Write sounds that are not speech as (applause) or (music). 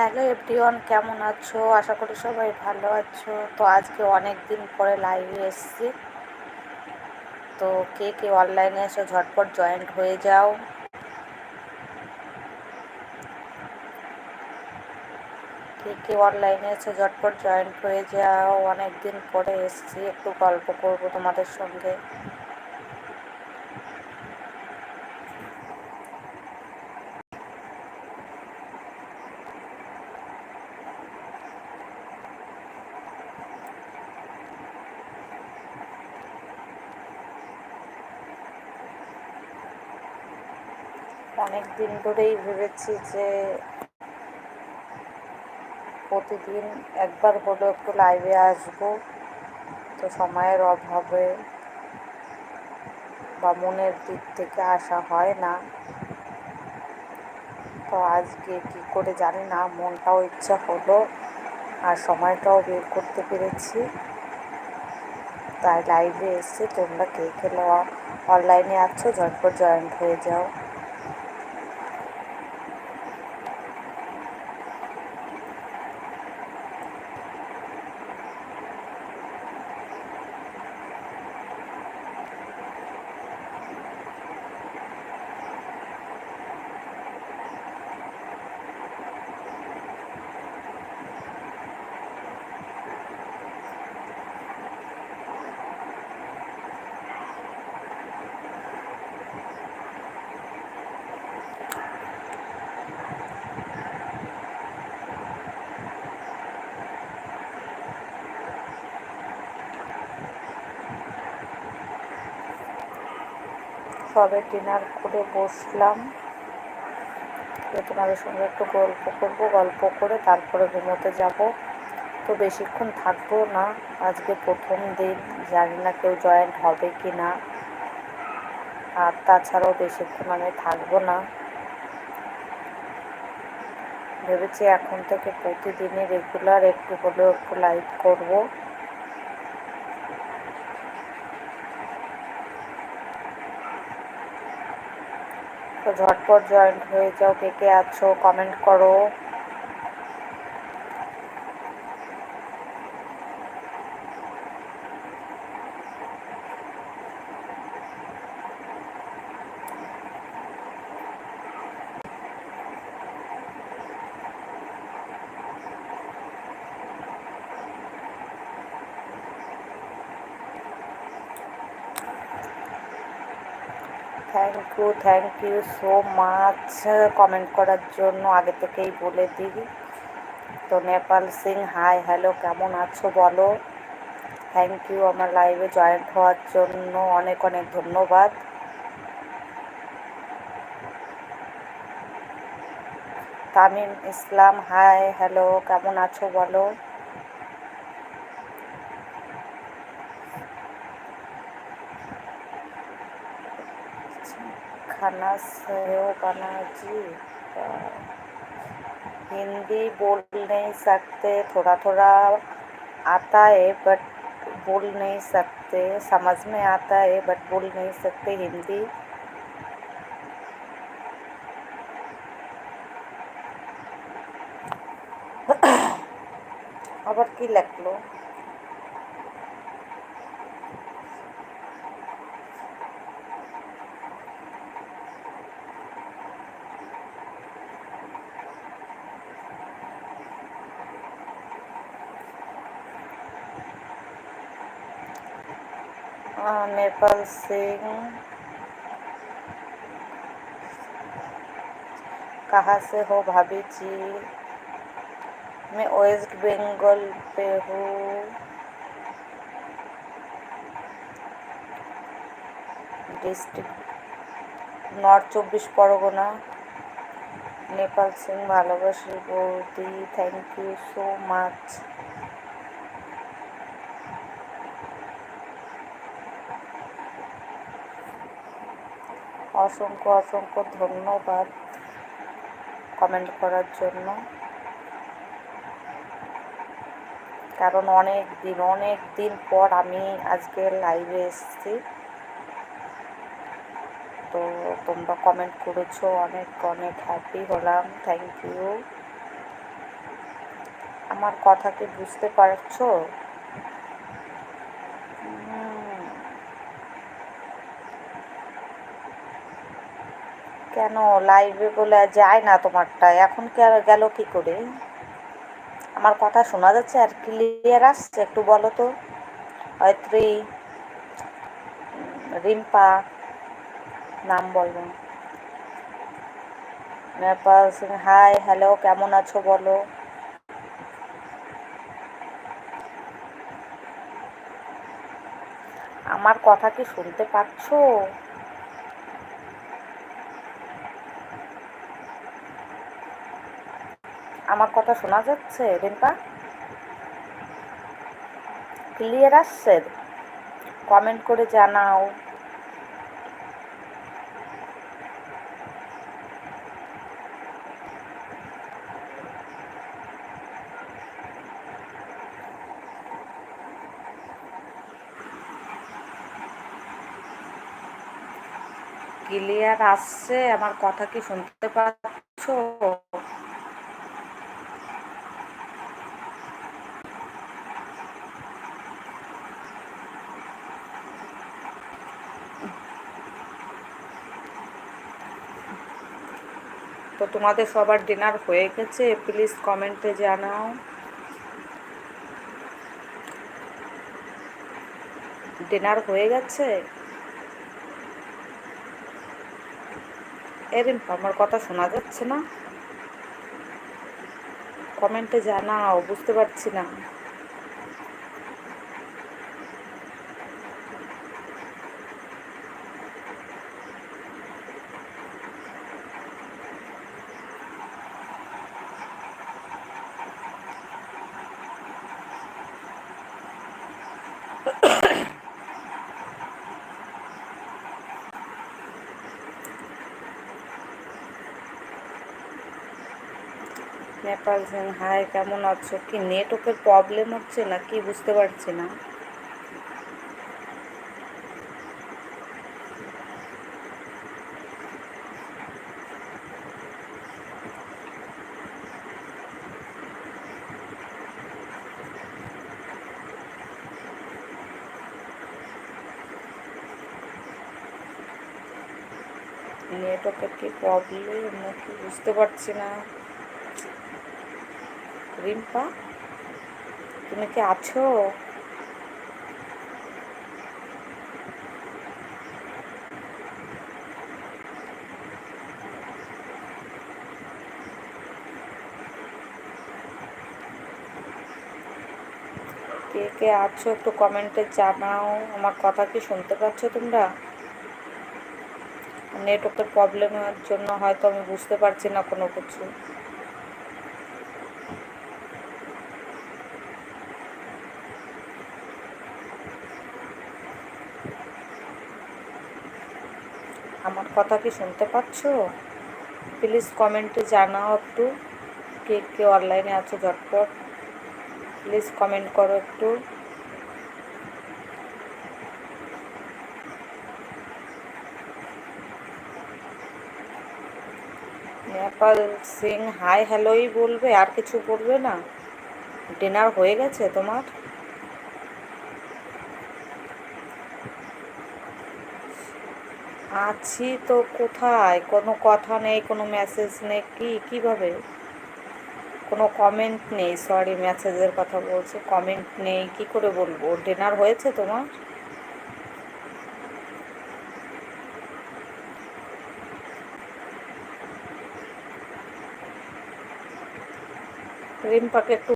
Hello everyone, কেমন আছো? আশা করি সবাই ভালো আছো। তো আজকে অনেক দিন পরে লাইভে এসেছি। তো কে কে অনলাইনে এসে, ঝটপট জয়েন্ট হয়ে যাও। কে কে অনলাইনে এসে, ঝটপট জয়েন্ট হয়ে যাও। অনেক দিন পরে এসেছি, একটু গল্প করব তোমাদের সঙ্গে। অনেক দিন ধরেই ভেবেছি যে প্রতিদিন একবার হলেও একটু লাইভে আসব। তো সময়ের অভাবে বা মনের দিক থেকে আসা হয় না। তো আজকে কি করে জানি না, মনটাও ইচ্ছা হলো আর সময়টাও বের করতে পেরেছি। তাই লাইভে এসে তোমরা কে খেলো অনলাইনে আছো, ঝটপট জয়েন্ট হয়ে যাও। সবে ডিনার করে বসলাম। তোমাদের সঙ্গে একটু গল্প করব, গল্প করে তারপরে ঘুমোতে যাব। তো বেশিক্ষণ থাকব না, আজকে প্রথম দিন, জানি না কেউ জয়েন্ট হবে কি না আর তাছাড়াও বেশিক্ষণ আমি থাকব না। ভেবেছি এখন থেকে প্রতিদিনই রেগুলার একটু হলেও একটু লাইভ করব। ঝটপট জয়েন্ট হয়ে যাও কে কে আছো কমেন্ট করো। Thank you thank you so much comment করার জন্য আগে থেকেই বলে দিই। তো নেপাল সিং হাই হ্যালো কেমন আছো বলো? থ্যাংক ইউ আমার লাইভে জয়েন্ট হওয়ার জন্য অনেক অনেক ধন্যবাদ। তামিম ইসলাম হাই হ্যালো কেমন আছো বলো? खाना सहयोग बना जी हिंदी बोल नहीं सकते थोड़ा थोड़ा आता है बट बोल नहीं सकते समझ में आता है बट बोल नहीं सकते हिंदी (coughs) আবার কি লাগলো नेपाल सिंह कहाँ से हो भाभी जी मैं वेस्ट बंगाल पे हूँ डिस्ट्रिक्ट नॉर्थ चौबीस परगना नेपाल सिंह ভালোবাসি বৌদি থ্যাংক ইউ সো মাচ অসংখ্য অসংখ্য ধন্যবাদ কমেন্ট করার জন্য। কারণ অনেক দিন অনেক দিন পর আমি আজকে লাইভে এসেছি। তো তোমরা কমেন্ট করেছ, অনেক অনেক হ্যাপি হলাম থ্যাংক ইউ আমার কথা কি বুঝতে পারছ? কেন? লাইভে বলে যায় না তোমারটা। এখন গেল কি করে? আমার কথা শোনা যাচ্ছে আর ক্লিয়ার আসছে, একটু বলো তো। অয়ত্রী, রিম্পা, নাম বলব নেপাল সিং হাই হ্যালো কেমন আছো বলো? আমার কথা কি শুনতে পাচ্ছো? আমার কথা শোনা যাচ্ছে, রিম্পা? ক্লিয়ার আসছে? কমেন্ট করে জানাও। ক্লিয়ার আসছে? আমার কথা কি শুনতে পাচ্ছো? তো তোমাদের সবার ডিনার হয়ে গেছে প্লিজ কমেন্টে জানাও। ডিনার হয়ে গেছে? এরিম আমার কথা শোনা যাচ্ছে না। কমেন্টে জানাও, বুঝতে পারছি না। নেপাল সিং হাই, কেমন আছো? কি নেটওয়ার্কের প্রবলেম হচ্ছে না কি বুঝতে পারছি না। নেটওয়ার্কের কি প্রবলেম নাকি? বুঝতে পারছি না। রিম্পা, তুমি কি আছো? কে কে আছো একটু কমেন্টে জানাও। আমার কথা কি শুনতে পাচ্ছ তোমরা? নেটওয়ার্কের প্রবলেমের জন্য হয়তো আমি বুঝতে পারছি না কোনো কিছু। আমার কথা কি শুনতে পাচ্ছ? প্লিজ কমেন্টে জানাও একটু, কে কে অনলাইনে আছো ঝটপট। প্লিজ কমেন্ট করো একটু। নেপাল সিং হাই হ্যালোই বলবে, আর কিছু বলবে না? ডিনার হয়ে গেছে তোমার? আছি তো কোথায়? কোনো কথা নেই, কোনো মেসেজ নেই। কি, কীভাবে? কোনো কমেন্ট নেই। সরি মেসেজের কথা বলছে। কমেন্ট নেই। কি করে বলব? ডিনার হয়েছে তোমার? রিম্পাকে একটু